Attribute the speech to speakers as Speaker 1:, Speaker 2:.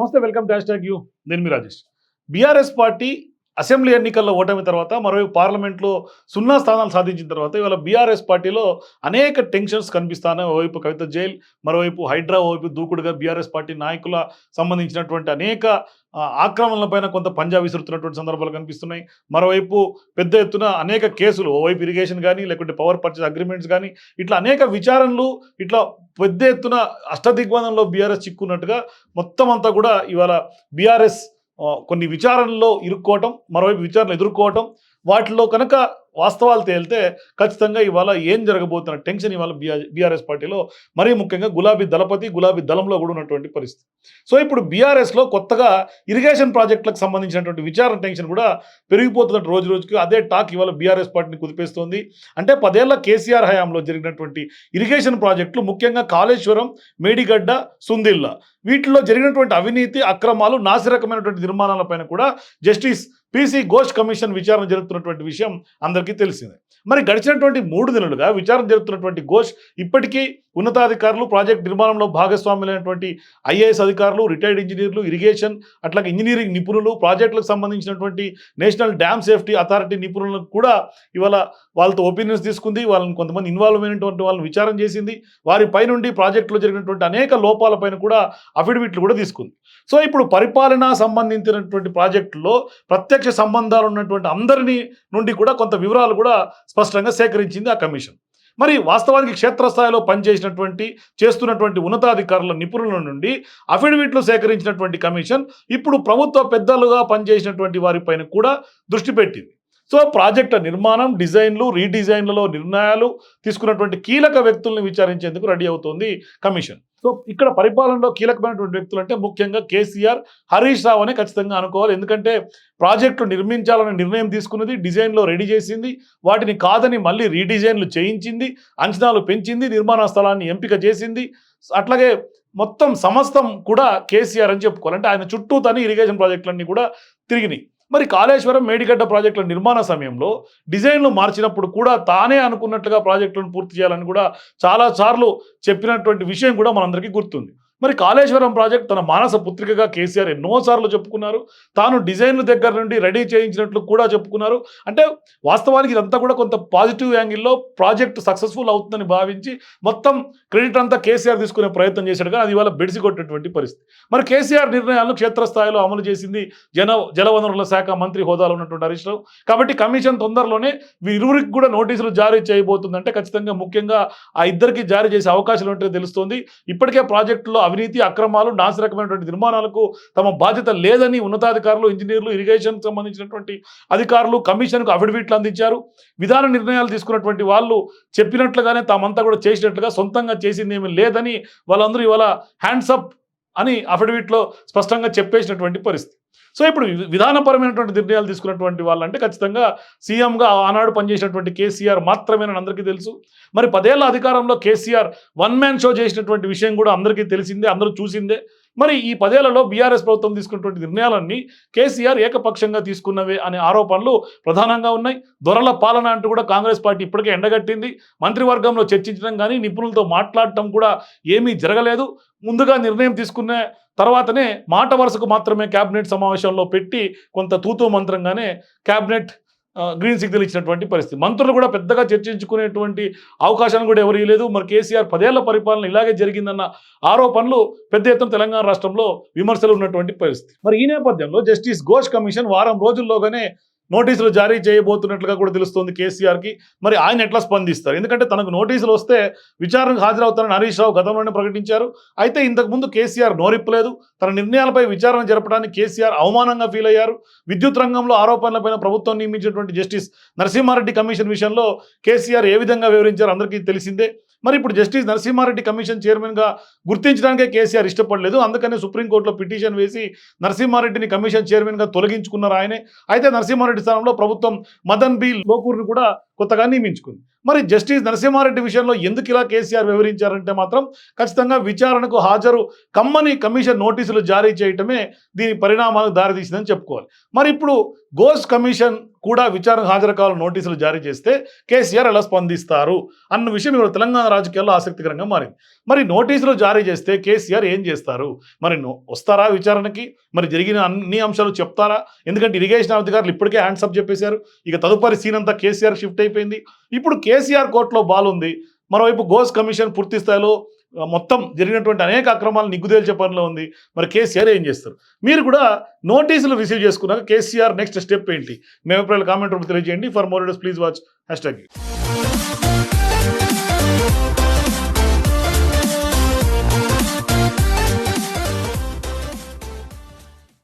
Speaker 1: నమస్తే welcome to hash tag U నేను మీ రాజేష్ బీఆర్ఎస్ పార్టీ అసెంబ్లీ ఎన్నికల్లో ఓటమి తర్వాత మరోవైపు పార్లమెంట్లో సున్నా స్థానాలు సాధించిన తర్వాత ఇవాళ బీఆర్ఎస్ పార్టీలో అనేక టెన్షన్స్ కనిపిస్తాను ఓవైపు కవిత జైల్ మరోవైపు హైడ్రా ఓవైపు దూకుడుగా బీఆర్ఎస్ పార్టీ నాయకుల సంబంధించినటువంటి అనేక ఆక్రమణలపైన కొంత పంజా విసురుతున్నటువంటి సందర్భాలు కనిపిస్తున్నాయి. మరోవైపు పెద్ద ఎత్తున అనేక కేసులు ఓవైపు ఇరిగేషన్ కానీ లేకుంటే పవర్ పర్చేస్ అగ్రిమెంట్స్ కానీ ఇట్లా అనేక విచారణలు ఇట్లా పెద్ద ఎత్తున అష్టదిగ్బంధంలో బీఆర్ఎస్ చిక్కున్నట్టుగా మొత్తం అంతా కూడా ఇవాళ బీఆర్ఎస్ కొన్ని విచారణలో ఇరుక్కోవటం మరోవైపు విచారణ ఎదుర్కోవటం వాటిలో కనుక వాస్తవాలు తేలితే ఖచ్చితంగా ఇవాళ ఏం జరగబోతున్న టెన్షన్ ఇవాళ బీఆర్ఎస్ పార్టీలో మరీ ముఖ్యంగా గులాబీ దళపతి గులాబీ దళంలో కూడా ఉన్నటువంటి పరిస్థితి. సో ఇప్పుడు బీఆర్ఎస్లో కొత్తగా ఇరిగేషన్ ప్రాజెక్టులకు సంబంధించినటువంటి విచారణ టెన్షన్ కూడా పెరిగిపోతున్నట్టు రోజు రోజుకి అదే టాక్ ఇవాళ బీఆర్ఎస్ పార్టీని కుదిపేస్తోంది. అంటే పదేళ్ళ కేసీఆర్ హయాంలో జరిగినటువంటి ఇరిగేషన్ ప్రాజెక్టులు ముఖ్యంగా కాళేశ్వరం మేడిగడ్డ సుందిల్లా వీటిలో జరిగినటువంటి అవినీతి అక్రమాలు నాసిరకమైనటువంటి నిర్మాణాలపైన కూడా జస్టిస్ పీసీ ఘోష్ కమిషన్ విచారణ జరుపుతున్నటువంటి విషయం అందరికీ తెలిసిందే. మరి గడిచినటువంటి మూడు నెలలుగా విచారణ జరుపుతున్నటువంటి ఘోష్ ఇప్పటికీ ఉన్నతాధికారులు ప్రాజెక్ట్ నిర్మాణంలో భాగస్వాములైనటువంటి ఐఏఎస్ అధికారులు రిటైర్డ్ ఇంజనీర్లు ఇరిగేషన్ అట్లాగే ఇంజనీరింగ్ నిపుణులు ప్రాజెక్టులకు సంబంధించినటువంటి నేషనల్ డ్యామ్ సేఫ్టీ అథారిటీ నిపుణులకు కూడా ఇవాళ వాళ్ళతో ఒపీనియన్స్ తీసుకుంది. వాళ్ళని కొంతమంది ఇన్వాల్వ్ అయినటువంటి వాళ్ళని విచారం చేసింది. వారిపై నుండి ప్రాజెక్టులో జరిగినటువంటి అనేక లోపాలపైన కూడా అఫిడవిట్లు కూడా తీసుకుంది. సో ఇప్పుడు పరిపాలన సంబంధించినటువంటి ప్రాజెక్టులో ప్రత్యక్ష సంబంధాలు ఉన్నటువంటి అందరినీ నుండి కూడా కొంత వివరాలు కూడా స్పష్టంగా సేకరించింది ఆ కమిషన్. మరి వాస్తవానికి క్షేత్రస్థాయిలో పనిచేసినటువంటి చేస్తున్నటువంటి ఉన్నతాధికారుల నిపుణుల నుండి అఫిడవిట్లు సేకరించినటువంటి కమిషన్ ఇప్పుడు ప్రభుత్వ పెద్దలుగా పనిచేసినటువంటి వారిపైన కూడా దృష్టి పెట్టింది. సో ప్రాజెక్టుల నిర్మాణం డిజైన్లు రీడిజైన్లలో నిర్ణయాలు తీసుకున్నటువంటి కీలక వ్యక్తుల్ని విచారించేందుకు రెడీ అవుతోంది కమిషన్. సో ఇక్కడ పరిపాలనలో కీలకమైనటువంటి వ్యక్తులు అంటే ముఖ్యంగా కేసీఆర్ హరీష్ రావు అనే ఖచ్చితంగా అనుకోవాలి. ఎందుకంటే ప్రాజెక్టులు నిర్మించాలనే నిర్ణయం తీసుకున్నది డిజైన్లో రెడీ చేసింది వాటిని కాదని మళ్ళీ రీడిజైన్లు చేయించింది అంచనాలు పెంచింది నిర్మాణ స్థలాన్ని ఎంపిక చేసింది. అట్లాగే మొత్తం సమస్తం కూడా కేసీఆర్ అని చెప్పుకోవాలి. అంటే ఆయన చుట్టూ తని ఇరిగేషన్ ప్రాజెక్టులన్నీ కూడా తిరిగినాయి. మరి కాళేశ్వరం మేడిగడ్డ ప్రాజెక్టుల నిర్మాణ సమయంలో డిజైన్లు మార్చినప్పుడు కూడా తానే అనుకున్నట్లుగా ప్రాజెక్టులను పూర్తి చేయాలని కూడా చాలా సార్లు చెప్పినటువంటి విషయం కూడా మనందరికీ గుర్తుంది. మరి కాళేశ్వరం ప్రాజెక్ట్ తన మానస పుత్రికగా కేసీఆర్ ఎన్నోసార్లు చెప్పుకున్నారు. తాను డిజైన్ల దగ్గర నుండి రెడీ చేయించినట్లు కూడా చెప్పుకున్నారు. అంటే వాస్తవానికి ఇదంతా కూడా కొంత పాజిటివ్ యాంగిల్లో ప్రాజెక్ట్ సక్సెస్ఫుల్ అవుతుందని భావించి మొత్తం క్రెడిట్ అంతా కేసీఆర్ తీసుకునే ప్రయత్నం చేశాడు. కానీ అది ఇవాళ బెడిసిగొట్టేటువంటి పరిస్థితి. మరి కేసీఆర్ నిర్ణయాలను క్షేత్రస్థాయిలో అమలు చేసింది జన జలవనరుల శాఖ మంత్రి హోదాలో ఉన్నటువంటి హరీష్ రావు. కాబట్టి కమిషన్ తొందరలోనే వీరిరువురికి కూడా నోటీసులు జారీ చేయబోతుందంటే ఖచ్చితంగా ముఖ్యంగా ఆ ఇద్దరికి జారీ చేసే అవకాశాలు ఉంటే తెలుస్తోంది. ఇప్పటికే ప్రాజెక్టులో అవినీతి అక్రమాలు నాశరకమైనటువంటి నిర్మాణాలకు తమ బాధ్యత లేదని ఉన్నతాధికారులు ఇంజనీర్లు ఇరిగేషన్ సంబంధించినటువంటి అధికారులు కమిషన్కు అఫిడవిట్లు అందించారు. విధాన నిర్ణయాలు తీసుకున్నటువంటి వాళ్ళు చెప్పినట్లుగానే తామంతా కూడా చేసినట్లుగా సొంతంగా చేసింది ఏమీ లేదని వాళ్ళందరూ ఇవాళ హ్యాండ్స్ అప్ అని అఫిడవిట్లో స్పష్టంగా చెప్పేసినటువంటి పరిస్థితి. సో ఇప్పుడు విధానపరమైనటువంటి నిర్ణయాలు తీసుకున్నటువంటి వాళ్ళంటే ఖచ్చితంగా సీఎంగా ఆనాడు పనిచేసినటువంటి కేసీఆర్ మాత్రమేనని అందరికీ తెలుసు. మరి పదేళ్ళ అధికారంలో కేసీఆర్ వన్ మ్యాన్ షో చేసినటువంటి విషయం కూడా అందరికీ తెలిసిందే అందరూ చూసిందే. మరి ఈ పదేళ్ళలో బీఆర్ఎస్ ప్రభుత్వం తీసుకున్నటువంటి నిర్ణయాలన్నీ కేసీఆర్ ఏకపక్షంగా తీసుకున్నవే అనే ఆరోపణలు ప్రధానంగా ఉన్నాయి. దొరల పాలన అంటూ కూడా కాంగ్రెస్ పార్టీ ఇప్పటికే ఎండగట్టింది. మంత్రివర్గంలో చర్చించడం కానీ నిపుణులతో మాట్లాడటం కూడా ఏమీ జరగలేదు. ముందుగా నిర్ణయం తీసుకున్న తర్వాతనే మాట వరుసకు మాత్రమే క్యాబినెట్ సమావేశంలో పెట్టి కొంత తూతూ మంత్రంగానే క్యాబినెట్ గ్రీన్ సిగ్నల్ ఇచ్చినటువంటి పరిస్థితి. మంత్రులు కూడా పెద్దగా చర్చించుకునేటువంటి అవకాశాన్ని కూడా ఎవరు ఇవ్వలేదు. మరి కేసీఆర్ పదేళ్ళ పరిపాలన ఇలాగే జరిగిందన్న ఆరోపణలు పెద్ద ఎత్తున తెలంగాణ రాష్ట్రంలో విమర్శలు ఉన్నటువంటి పరిస్థితి. మరి ఈ నేపథ్యంలో జస్టిస్ ఘోష్ కమిషన్ వారం రోజుల్లోగానే నోటీసులు జారీ చేయబోతున్నట్లుగా కూడా తెలుస్తోంది కేసీఆర్కి. మరి ఆయన ఎట్లా స్పందిస్తారు? ఎందుకంటే తనకు నోటీసులు వస్తే విచారణకు హాజరవుతారని హరీష్ రావు గతంలోనే ప్రకటించారు. అయితే ఇంతకుముందు కేసీఆర్ నోరిప్పలేదు. తన నిర్ణయాలపై విచారణ జరపడానికి కేసీఆర్ అవమానంగా ఫీల్ అయ్యారు. విద్యుత్ రంగంలో ఆరోపణలపైన ప్రభుత్వం నియమించినటువంటి జస్టిస్ నరసింహారెడ్డి కమిషన్ విషయంలో కేసీఆర్ ఏ విధంగా వివరించారో అందరికీ తెలిసిందే. మరి ఇప్పుడు జస్టిస్ నరసింహారెడ్డి కమిషన్ చైర్మన్గా గుర్తించడానికే కేసీఆర్ ఇష్టపడలేదు. అందుకనే సుప్రీంకోర్టులో పిటిషన్ వేసి నరసింహారెడ్డిని కమిషన్ చైర్మన్గా తొలగించుకున్నారు ఆయనే. అయితే నరసింహారెడ్డి స్థానంలో ప్రభుత్వం మదన్ బి లోకూర్ని కూడా కొత్తగా నియమించుకుంది. మరి జస్టిస్ నరసింహారెడ్డి విషయంలో ఎందుకు ఇలా కేసీఆర్ వివరించారంటే మాత్రం ఖచ్చితంగా విచారణకు హాజరు కమ్మని కమిషన్ నోటీసులు జారీ చేయటమే దీని పరిణామాలకు దారితీసిందని చెప్పుకోవాలి. మరి ఇప్పుడు గోస్ కమిషన్ కూడా విచారణకు హాజరు కావాలని నోటీసులు జారీ చేస్తే కేసీఆర్ ఎలా స్పందిస్తారు అన్న విషయం ఇప్పుడు తెలంగాణ రాజకీయాల్లో ఆసక్తికరంగా మారింది. మరి నోటీసులు జారీ చేస్తే కేసీఆర్ ఏం చేస్తారు? మరి వస్తారా విచారణకి? మరి జరిగిన అన్ని అంశాలు చెప్తారా? ఎందుకంటే ఇరిగేషన్ అధికారులు ఇప్పటికే హ్యాండ్సప్ చెప్పేశారు. ఇక తదుపరి సీన్ అంతా కేసీఆర్ షిఫ్ట్ అయిపోయింది. ఇప్పుడు కేసీఆర్ కోర్టులో బాల్ ఉంది మరోవైపు గోస్ కమిషన్ పూర్తి స్థాయిలో మొత్తం జరిగినటువంటి అనేక అక్రమాలు నిగ్గుదేల్చే పనిలో ఉంది. మరి కేసీఆర్ ఏం చేస్తారు? మీరు కూడా నోటీసులు రిసీవ్ చేసుకున్నాక కేసీఆర్ నెక్స్ట్ స్టెప్ ఏంటి? మీ అభిప్రాయాలు కామెంట్ రూపంలో తెలియజేయండి. For more please watch hash tag